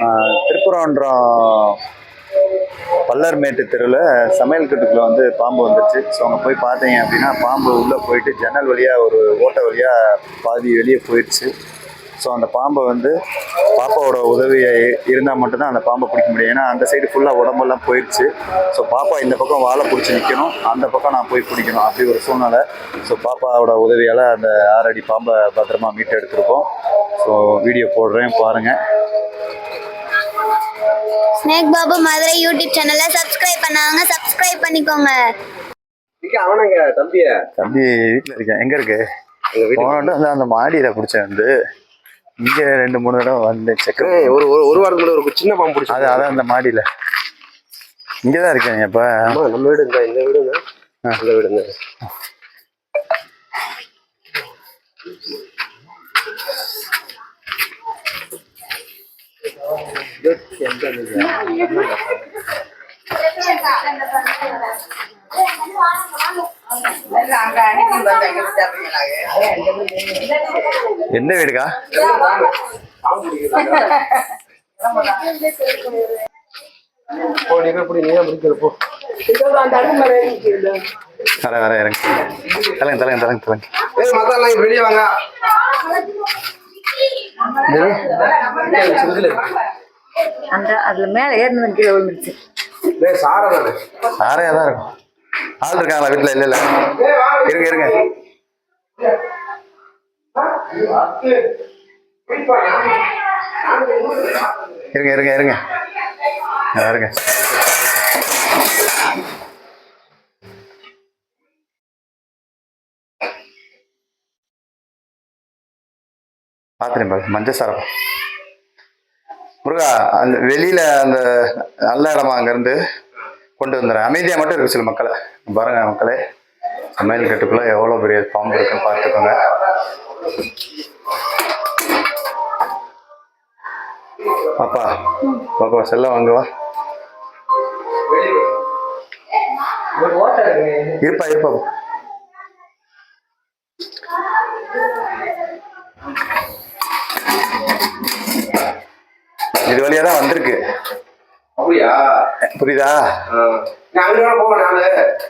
ஆஹ் பல்லர்மேட்டு தெருவில் சமையல் கட்டுக்குள்ளே வந்து பாம்பு வந்துருச்சு ஸோ அங்கே போய் பார்த்தீங்க அப்படின்னா பாம்பு உள்ளே போயிட்டு ஜன்னல் வழியாக ஒரு ஓட்டை வழியாக பாதி வெளியே போயிடுச்சு. ஸோ அந்த பாம்பை வந்து பாப்பாவோட உதவியை இருந்தால் மட்டும்தான் அந்த பாம்பை பிடிக்க முடியும். ஏன்னா அந்த சைடு ஃபுல்லாக உடம்பெல்லாம் போயிடுச்சு. ஸோ பாப்பா இந்த பக்கம் வாழை பிடிச்சி நிற்கணும் அந்த பக்கம் நான் போய் பிடிக்கணும் அப்படி ஒரு சூழ்நிலை. ஸோ பாப்பாவோட உதவியால் அந்த ஆறடி பாம்பை பத்திரமா மீட்டு எடுத்திருக்கோம் ஸோ வீடியோ போடுறேன் பாருங்கள் ஸ்னேக் பாபு மதுரை யூடியூப் சேனலை சப்ஸ்கிரைப் பண்ணாங்க சப்ஸ்கிரைப் பண்ணிக்கோங்க. அவனுங்க தம்பிய. தம்பி வீட்டில் இருக்கேன். எங்கே இருக்கு? போனோட்டு வந்து அந்த மாடியில் பிடிச்சேன் வந்து. இங்கே ரெண்டு மூணு தடவை வந்து செக் ஒரு ஒரு ஒரு வாரத்துக்கு முன்னாடி ஒரு சின்ன பாம்பு பிடிச்சி அது அதான் அந்த மாடியில். இங்கே தான் இருக்கேன் இப்போ நம்ம வீடு இந்த இந்த வீடுங்க இந்த. เด็กเขียนกันเลย எந்த வீடுக்கா வர வர இறங்க. தலைங்க தலைங்க தலைங்க தலைங்க. வெளியே வாங்க. அந்த அதுல மேல ஏறினது கீழே விழுந்துருச்சு. ஏய் சாரா தானே இருக்கும். ஆள் இருக்காங்களா வீட்டில் இல்லை இல்லை. இருங்க இருங்க. இருங்க இருங்க இருங்க. இருங்க. பார்த்துறேன் பாரு மஞ்சள் சாரம் முருகா அந்த வெளியில அந்த நல்ல இடமா அங்கேருந்து கொண்டு வந்துடுறேன். அமைதியாக மட்டும் இருக்கு சில மக்களை. பாருங்க மக்களே சமையல் கட்டுக்குள்ள எவ்வளோ பெரிய பாம்பு இருக்குன்னு பார்த்துக்கோங்க. பாப்பா பாப்பா செல்ல வாங்குவா இருப்பா இருப்பா. இது வழியா தான் வந்திருக்கு. புரியுதா?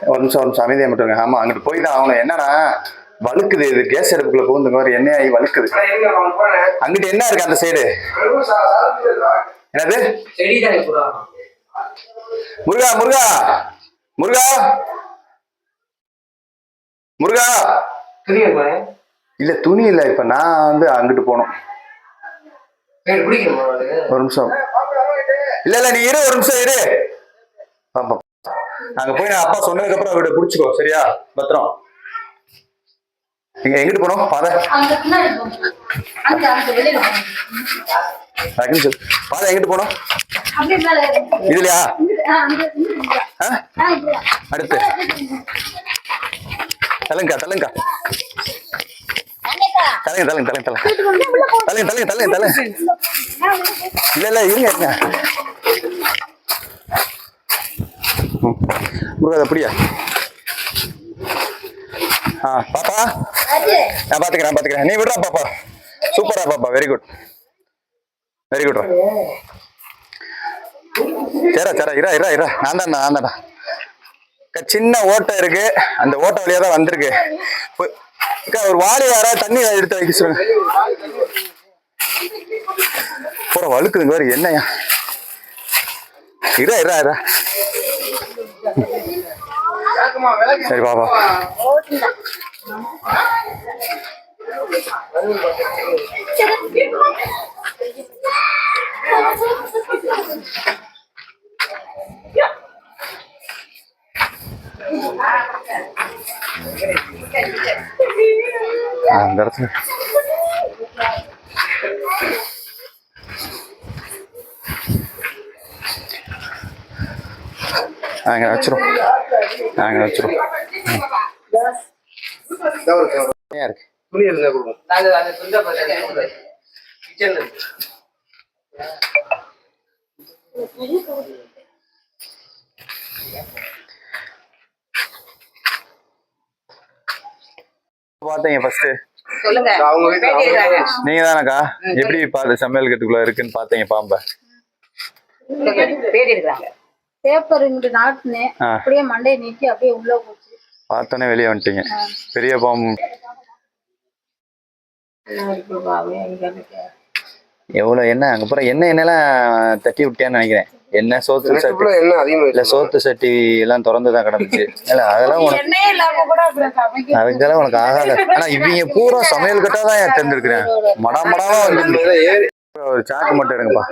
ஒரு நிமிஷம் ஒரு சமீதியை மட்டும் ஆமா அங்கிட்டு போய் தான் ஆகணும். என்னன்னா வலுக்குது இது. கேஸ் அடுப்புக்குள்ள மாதிரி ஒரு எண்ணெயாகி வலுக்குது அங்கிட்டு என்ன இருக்கு அந்த சைடு என்னது? முருகா முருகா! முருகா! முருகா! இல்ல துணி இல்ல. இப்ப நான் வந்து அங்கிட்டு போனோம் ஒரு நிமிஷம். இல்ல இல்ல நீ இரு ஒரு நிமிஷம் இரு. ஆமா. நாங்க போய் நான் அப்பா சொன்னதுக்கப்புறம் அவர்கிட்ட புடிச்சுக்கோ சரியா? பத்திரம். எங்க எங்கிட்டு போனோம்? பாத. பாத எங்கிட்டு போனோம்? இதுலயா? அடுத்து. தலங்கா தலங்கா தலங்க தலங்க தலங்க தலங்க தலங்க தலங்க தலங்க தலங்க இல்ல இல்ல இருங்க இருங்க. முருகா அப்படியா ஆ பாப்பா? நான் பாத்துக்கிறேன் பாத்துக்கிறேன். நீ விடுறா பாப்பா. சூப்பரா பாப்பா. வெரி குட் வெரி குட் சரா சரா இரா இரா இரா. நான் தான் நான் தான்டா. சின்ன ஓட்டை இருக்கு. அந்த ஓட்டை வழியா தான் வந்திருக்கு ஒரு வாடி யாரா? தண்ணி எடுத்து வைக்க சொல்லுங்க. போற வழுக்குதுங்க வேற என்னையா? இரா இரா இரா. சரி பாபா Thank you. അന്തരത്ത് അങ്ങനെ വെച്ചിരും അങ്ങനെ വെച്ചിരും Thank you. பார்த்தீங்க ஃபர்ஸ்ட் நீங்க தானக்கா எப்படி பார்த்து சமையல் கட்டுக்குள்ள இருக்குன்னு பார்த்தீங்க பாம்பை. பேப்பர் இங்கிட்டு நாட்டினேன். ஆ. அப்படியே மண்டையை நீட்டி அப்படியே உள்ள போச்சு. பார்த்தோன்னே வெளியே வந்துட்டீங்க. பெரிய பாம்பு. எவ்வளோ என்ன? அங்கே அப்புறம் என்ன என்னெல்லாம் தட்டி விட்டியான்னு நினைக்கிறேன். என்ன சோத்து சட்டி? என்ன அதிகமா இல்லை சோத்து சட்டி எல்லாம் திறந்து தான் கிடந்துச்சு. இல்லை அதெல்லாம் உனக்கு அதுக்கெல்லாம் உனக்கு ஆகாது. ஆனா இவங்க பூரா சமையல் கட்டா தான் ஏன் தெரிஞ்சிருக்கிறேன் மடா மடாவா வந்து ஒரு சாக்கு மட்டும் எடுங்கப்பா.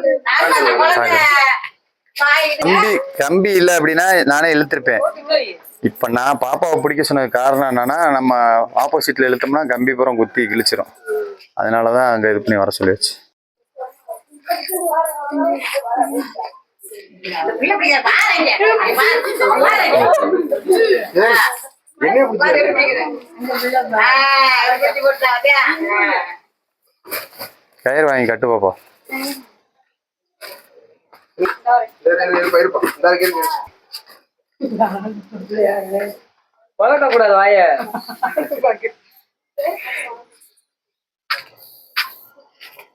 கம்பி கம்பி இல்லை அப்படின்னா நானே இழுத்திருப்பேன். இப்ப நான் பாப்பாவை பிடிக்க சொன்னது காரணம் என்னன்னா நம்ம ஆப்போசிட்ல இழுத்தோம்னா கம்பி புறம் குத்தி கிழிச்சிரும். அதனாலதான் அங்க இது பண்ணி வர சொல்லியாச்சு. கயிறு வாங்கி கட்டு பாப்பா இருப்பான் இந்த இருக்கு வளர்க்க கூடாது வாய.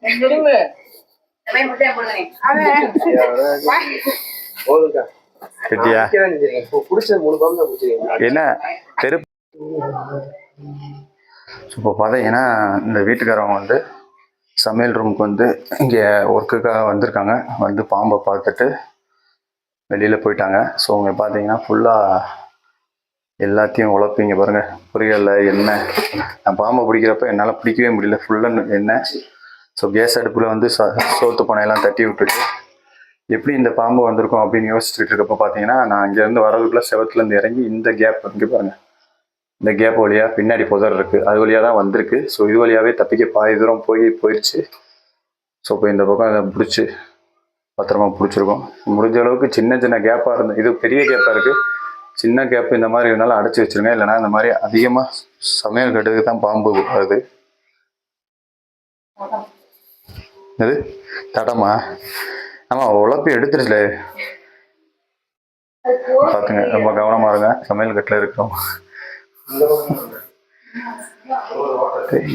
போதுக்கா என்ன? தெரு இப்போ பார்த்தீங்கன்னா இந்த வீட்டுக்காரவங்க வந்து சமையல் ரூமுக்கு வந்து இங்கே ஒர்க்குக்காக வந்திருக்காங்க. வந்து பாம்பை பார்த்துட்டு வெளியில் போயிட்டாங்க. ஸோ அவங்க பார்த்தீங்கன்னா ஃபுல்லாக எல்லாத்தையும் உழப்பீங்க பாருங்கள் பொரியல்ல எண்ணெய் நான் பாம்பை பிடிக்கிறப்ப என்னால் பிடிக்கவே முடியல. ஃபுல்லாக எண்ணெய் ஸோ கேஸ் அடுப்பில் வந்து ச சோத்து பானையெல்லாம் தட்டி விட்டுட்டு எப்படி இந்த பாம்பு வந்திருக்கும் அப்படின்னு யோசிச்சுட்டு இருக்கப்போ பார்த்தீங்கன்னா நான் இங்கேருந்து வரதுக்குள்ளே செவத்துலேருந்து இறங்கி இந்த கேப் இங்கே பாருங்கள் இந்த கேப் வழியாக பின்னாடி புதர் இருக்குது அது வழியாக தான் வந்திருக்கு. ஸோ இது வழியாகவே தப்பிக்க பாதி தூரம் போய் போயிடுச்சு ஸோ இப்போ இந்த பக்கம் அதை பிடிச்சி பத்திரமா பிடிச்சிருக்கோம். முடிஞ்ச அளவுக்கு சின்ன சின்ன கேப்பாக இருந்து இது பெரிய கேப்பாக இருக்குது சின்ன கேப் இந்த மாதிரி இருந்தாலும் அடைச்சி வச்சுருங்க. இல்லைன்னா இந்த மாதிரி அதிகமாக சமையல் கட்டுக்கு தான் பாம்பு வருது இது தடமா? ஆமா உழப்பி எடுத்துருச்சுல. பார்த்துங்க ரொம்ப கவனமா இருங்க. சமையல் கட்டில் இருக்கிறோம்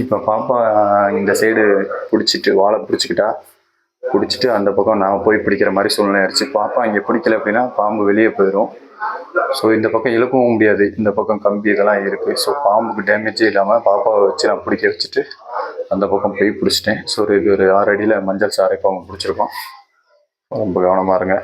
இப்போ பாப்பா இந்த சைடு பிடிச்சிட்டு வாழை பிடிச்சிக்கிட்டா. பிடிச்சிட்டு அந்த பக்கம் நான் போய் பிடிக்கிற மாதிரி சூழ்நிலை ஆயிடுச்சு. பாப்பா இங்கே பிடிக்கல அப்படின்னா பாம்பு வெளியே போயிடும் ஸோ இந்த பக்கம் இழுக்கவும் முடியாது. இந்த பக்கம் கம்பி இதெல்லாம் இருக்கு. ஸோ பாம்புக்கு டேமேஜே இல்லாமல் பாப்பாவை வச்சு நான் பிடிக்க வச்சுட்டு அந்த பக்கம் போய் பிடிச்சிட்டேன். ஸோ இது ஒரு ஆறு அடியில் மஞ்சள் சாரை அவங்க பிடிச்சிருக்கோம். ரொம்ப கவனமா இருங்க.